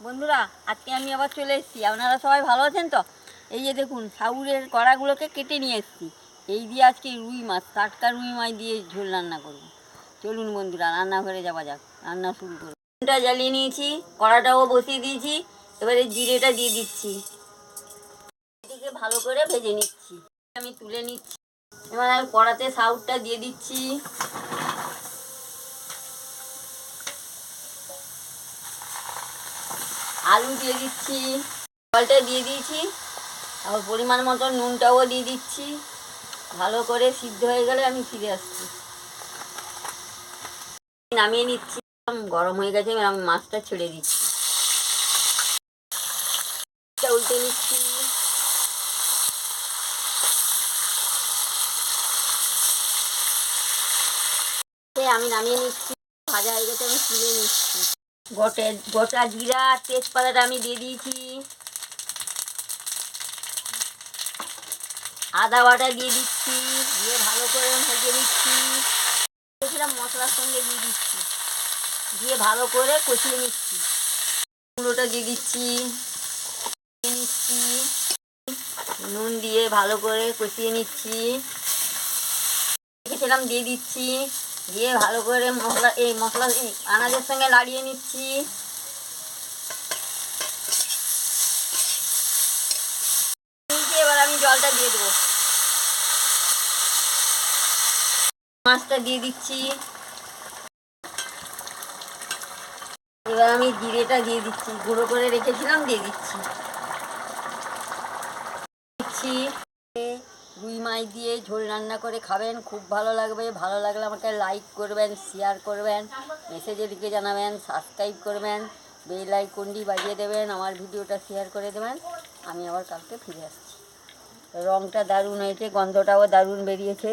বন্ধুরা, আজকে আমি আবার চলে এসেছি। আপনারা সবাই ভালো আছেন তো? এই যে দেখুন সাউরের কড়াগুলোকে কেটে নিয়ে এসেছি। এই দিয়ে আজকে রুই মাছ, টাটকা রুই মাছ দিয়ে ঝোল রান্না করব। চলুন বন্ধুরা, রান্নাঘরে যাওয়া যাক। রান্না শুরু করব। উনুনটা জ্বালিয়ে নিয়েছি, কড়াটাও বসিয়ে দিয়েছি। এবারে জিরেটা দিয়ে দিচ্ছি। এটিকে ভালো করে ভেজে নিচ্ছি। আমি তুলে নিচ্ছি। এবার আমি কড়াতে সাউরটা দিয়ে দিচ্ছি। আলু দিয়ে দিচ্ছি, জলটা দিয়ে দিয়েছি, তারপর পরিমাণ মতো নুনটাও দিয়ে দিচ্ছি। ভালো করে সিদ্ধ হয়ে গেলে আমি ফিরে আসছি। নামিয়ে নিচ্ছি গরম হয়ে গেছে আমি মাছটা ছেড়ে দিচ্ছি। উল্টে নিচ্ছি। আমি নামিয়ে নিচ্ছি, ভাজা হয়ে গেছে, আমি তুলে নিচ্ছি। গোটে, গোটা জিরা তেজপাতাটা আমি দিয়ে দিয়েছি। আদা বাটা দিয়ে দিচ্ছি, দিয়ে ভালো করে ভেজে দিচ্ছি সেটা মশলার সঙ্গে দিয়ে দিচ্ছি। দিয়ে ভালো করে কষিয়ে নিচ্ছি। কুমড়োটা দিয়ে দিচ্ছি নিচ্ছি। নুন দিয়ে ভালো করে কষিয়ে নিচ্ছি। রেখেছিলাম দিয়ে দিচ্ছি। দিয়ে ভালো করে মশলা, এই মশলা আনাজের সঙ্গে লাড়িয়ে নিচ্ছি। এবার আমি জলটা দিয়ে দেবো। মাছটা দিয়ে দিচ্ছি। এবার আমি জিরেটা দিয়ে দিচ্ছি। গুঁড়ো করে রেখেছিলাম, দিয়ে দিচ্ছি। দিচ্ছি। রুই দিয়ে ঝোল রান্না করে খাবেন। খুব ভালো লাগবে। ভালো লাগলে আমাকে লাইক করবেন শেয়ার করবেন মেসেজে লিখে জানাবেন সাবস্ক্রাইব করবেন বেল আইকনটি বাজিয়ে দেবেন, আমার ভিডিওটা শেয়ার করে দেবেন। আমি আবার কালকে ফিরে আসছি। রংটা দারুণ হয়েছে, গন্ধটাও দারুণ বেরিয়েছে।